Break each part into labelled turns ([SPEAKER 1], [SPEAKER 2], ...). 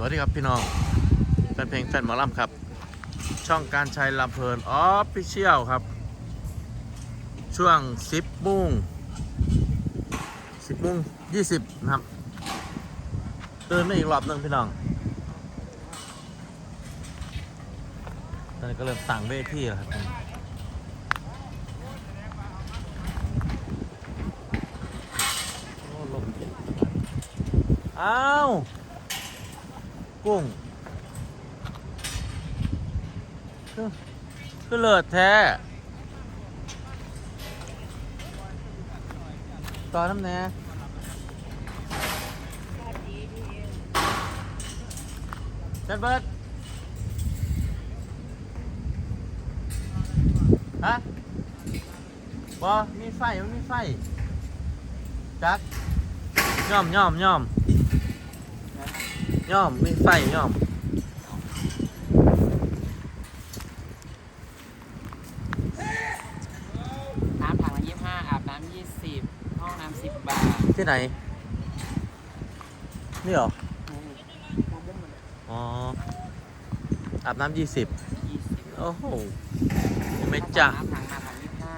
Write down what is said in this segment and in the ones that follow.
[SPEAKER 1] สวัสดีครับพี่น้อง แฟนเพลงแฟนหมอลำครับ ช่องการชัยลำเพลินออฟฟิเชียลครับ ช่วง 10โมง10โมง20 นะครับเดินมาอีกรอบหนึ่งพี่น้องตอนนี้ก็เริ่มสั่งเวทีแล้วครับเอ้าว กุ้งคือคือเลิศแท้ ตอนน้ำแน่เบิดเบิร์ดฮะบอมีไฟมันมีไฟ จักย่อมย่อมย่อม ย่อมมีไฟย่อม
[SPEAKER 2] น้ำถังละยี่ห้าอาบน้ำยี่สิบห้องน้ำสิบบาท
[SPEAKER 1] ที่ไหน นี่เหรอ
[SPEAKER 2] อืม
[SPEAKER 1] อ๋อ อาบน้ำยี่สิบ
[SPEAKER 2] ยี่สิบ
[SPEAKER 1] โอ้โหไม่จ้ะ
[SPEAKER 2] น้ำถังมาถังยี่ห้า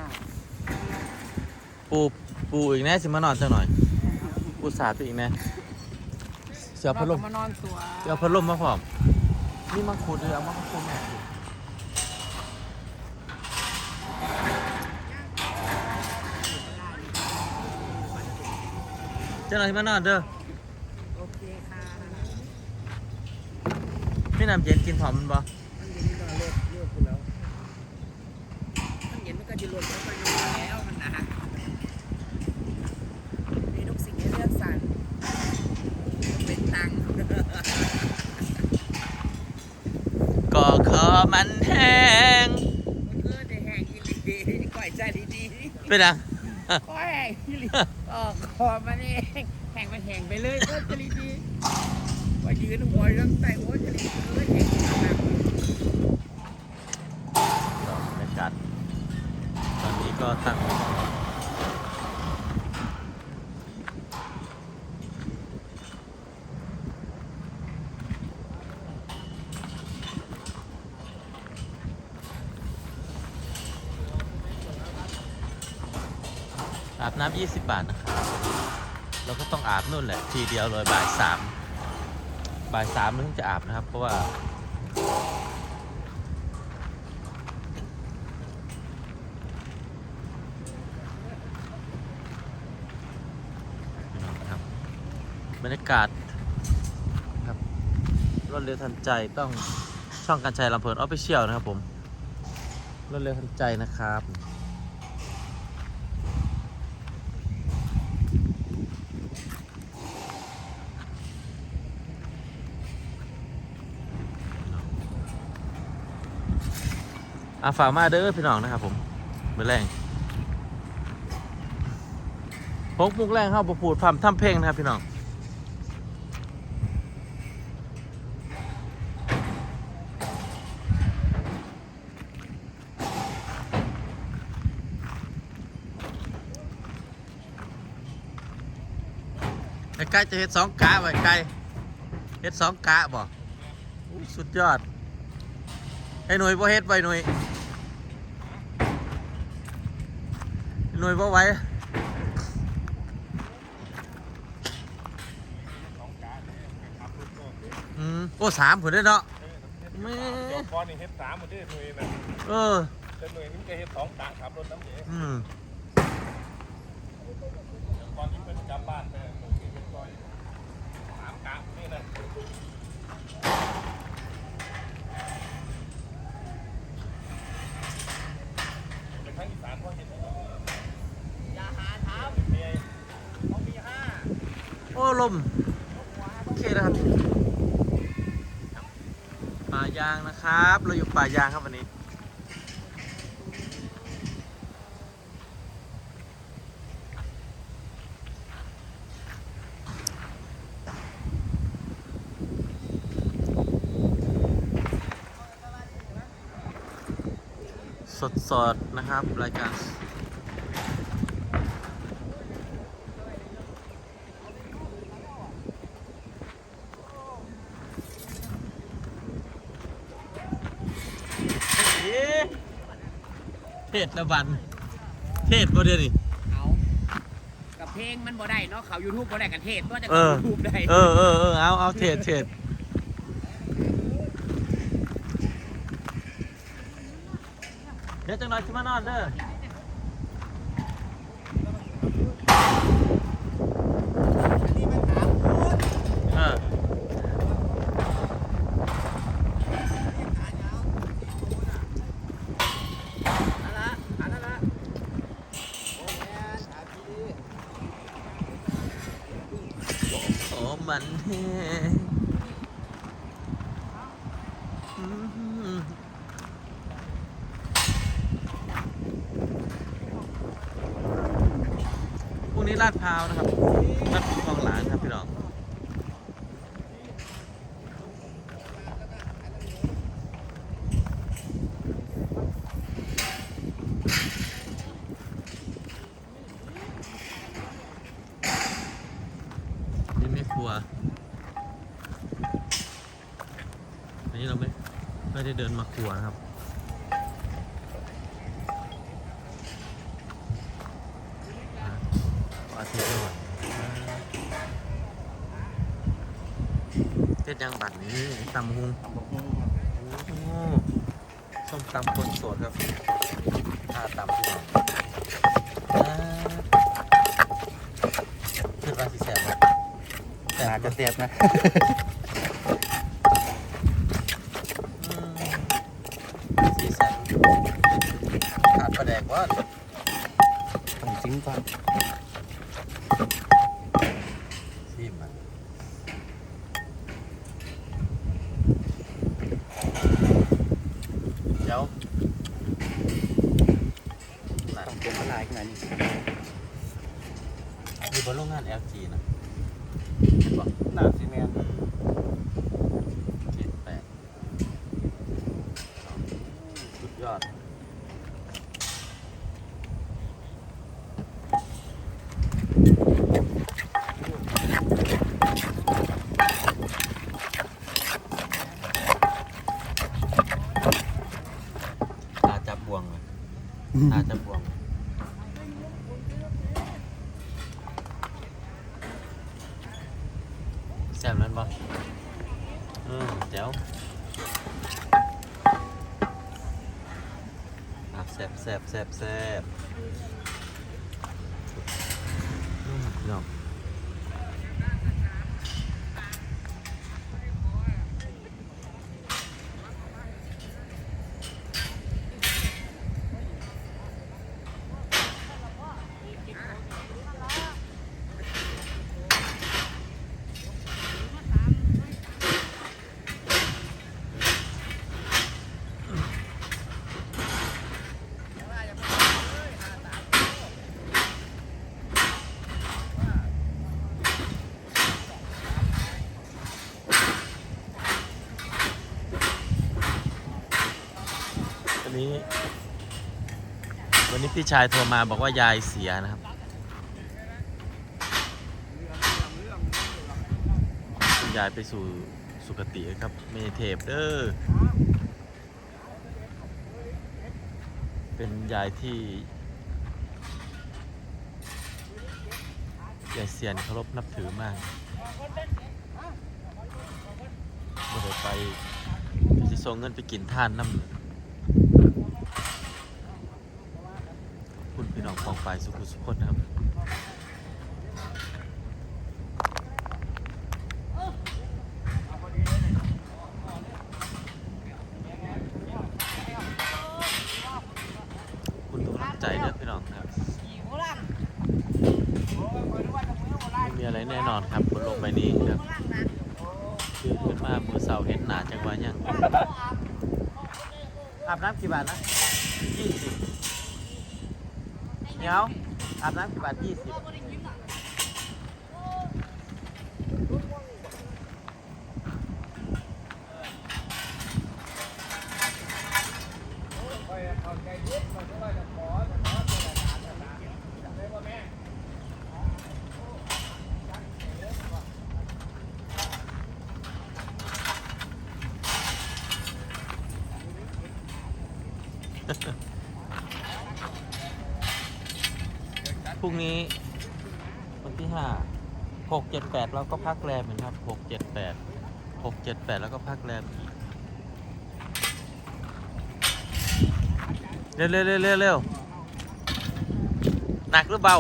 [SPEAKER 1] ปูปูอีกแน่สิมานอนจังหน่อยปูสาดไปอีกแน่ เสียพัดลม
[SPEAKER 2] เราก็มานอนตัว
[SPEAKER 1] เสียพัดลมมาพร้อมนี่มังคุดเลยเอามังคุดมาจังหน่อยสิมานอนเด้อ
[SPEAKER 2] โอเคค่ะ
[SPEAKER 1] พี่น้ำเย็นกินหอมมันบ่
[SPEAKER 2] มันเย็นก็เลิกเลิกกูแล้วมันเย็นมันก็จะหล่นแล้วก็อยู่แล้วมันหนักมีทุกสิ่งให้เลือกสรรเป็นตังค์
[SPEAKER 1] ก็ขอมันแห้ง
[SPEAKER 2] เออได้แห้งอีหลีดีก่อยใจดีๆ
[SPEAKER 1] เป็นยัง
[SPEAKER 2] คอแห้งพี่ลิออกคอมันเองแห้งมันแห้งไปเลยโอ้ยจริดีว่ายืนหัวเรื่องใต้โอ้ยจริดีเอ้ยแห้งแบบ
[SPEAKER 1] บรรยากาศตอนนี้ก็ตั้ง อาบน้ำ20 บาทนะครับเราก็ต้องอาบนู่นแหละ ทีเดียวเลยบ่ายสามบ่ายสามถึงจะอาบนะครับ เพราะว่าบบรรยากาศครับรถเร็วทันใจต้องช่องการชัยลำเพลินออฟฟิเชียลนะครับผมรถเร็วทันใจนะครับ อาฝากมาเด้อพี่น้องนะครับผมเมื่อแรงพกมุกแรงเข้าประพูดพร่ำทำเพลงนะครับพี่น้องไอ้ไก่จะเฮ็ดสองกะไว้ไก่เฮ็ดสองกะบ่สุดยอด ไอ้หน่วยบ่เฮ็ดไว้หน่วยหน่วยบ่ไหว้อืมโอ้สามผลได้อเนาะแม่
[SPEAKER 3] เดี๋ยวก่อนนี่เฮ็ดสามหมดที่หน่วยนะ
[SPEAKER 1] เออ
[SPEAKER 3] แต่หน่วยนี้มันก็เฮ็ดสองกะขับรถน้ำเอ๋
[SPEAKER 1] อืม
[SPEAKER 3] ก่อนนี้เป็นกลับบ้านไปหน่วยนี้เฮ็ดซอยสามกะนี่นะไปทางอีสานเขาเห็นไหม
[SPEAKER 2] อย่าหาท
[SPEAKER 3] เมียำ
[SPEAKER 2] เขามีห้า
[SPEAKER 1] โอ้ ลม โอเคนะครับ ป่ายางนะครับ เราอยู่ป่ายางครับวันนี้ สดๆนะครับ รายการ เท ศละบัน เทศบ่เดียวนี่
[SPEAKER 2] เอากับเพลงมันบ่ได้เนาะเขา YouTube บ่ได้กันเทศตัวจะ
[SPEAKER 1] เอ
[SPEAKER 2] เข้า
[SPEAKER 1] อ
[SPEAKER 2] YouTube ได้
[SPEAKER 1] เออเออเออเอาเอาเทศเทศเดี๋ยวจังหน่อยสิมานอนเด้อเออ
[SPEAKER 2] นั่นละอันนั่นละ
[SPEAKER 1] มันแห้งพรุ่งนี้ลาดพร้าวนะครับลาดพร้าวคลองหลานครับพี่น้อง นี่ไม่ครัวอันนี้เราไม่ ไม่ได้เดินมาครัวนะครับ อาทิตย์ละวันเจ็ดยังบัตรนี้ตำหุงโอ้โหส้มตำคนสดครับท่าตำพี่น้องคิดว่าสิแสบแสบ
[SPEAKER 4] อาจจะเสียบนะ
[SPEAKER 1] อืมสีสันขาดประแดกว่า
[SPEAKER 4] ต้องจิ้มก่อน
[SPEAKER 1] ซีมมันเดี๋ยวน่ะ
[SPEAKER 4] ต้องเป็นละลายขนาดนี้
[SPEAKER 1] อยู่บนโรงงาน LG นะเห็นปะ
[SPEAKER 4] หนาซีเมนต์
[SPEAKER 1] เจ็ดแปดสุดยอด ตาจับบวงเลย ตาจับบวมแซ่บนั้นปะอืมเดี๋ยวอะแซ่บแซ่บแซ่บแซ่บอืมพี่น้อง วันนี้ วันนี้พี่ชายโทรมาบอกว่ายายเสียนะครับ คุณยายไปสู่สุคติครับเมเทพเด้อเป็นยายที่ยายเสียนเคารพนับถือมากเมื่อไปจะส่งเงินไปกินท่านน้ำขอบ คุณพี่น้องฟองไฟสุขุสุขนะครับคุณทุกำลังใจเด้อพี่น้องครับไม่มีอะไรแน่นอนครับบนโลกใบนี้ครับคือขึ้นมามือเสาเห็นหนาจังหวะยังอาบน้ำกี่บาทนะยี่สิบ เดี๋ยวอาบน้ำกี่บาทยี่สิบ รุ่งนี้ วันที่ห้าหกเจ็ดแปดเราก็พักแรมเหมือนครับหกเจ็ดแปดหกเจ็ดแปดแล้วก็พักแรมอีกเร็วเร็วเร็วเร็วเร็วหนักหรือเบา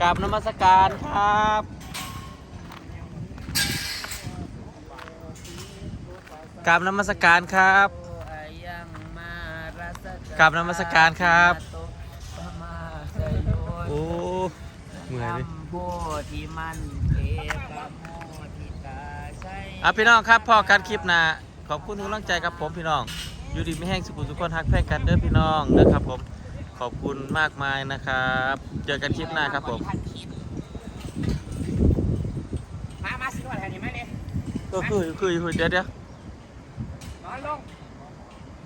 [SPEAKER 1] กราบนมัสการครับ กราบนมัสการครับ กราบนมัสการครับโอ้เมื่อยดิ
[SPEAKER 2] โพธิมันเทปโมทิตาใช่
[SPEAKER 1] อะพี่น้องครับพอการคลิปหนะขอบคุณทุกกำลังใจครับผมพี่น้อง อยู่ดีไม่แห้งสุขุมทุกคนฮักแพร่กันเด้อพี่น้องนะครับผมขอบคุณมากมายนะครับ เจอกันคลิปหน้าครับผม
[SPEAKER 2] มามาสิว่าแถวนี้ไหมเนี่ย
[SPEAKER 1] ก็คือคือคือเดี๋ยวเดี๋ยว
[SPEAKER 2] นอนลง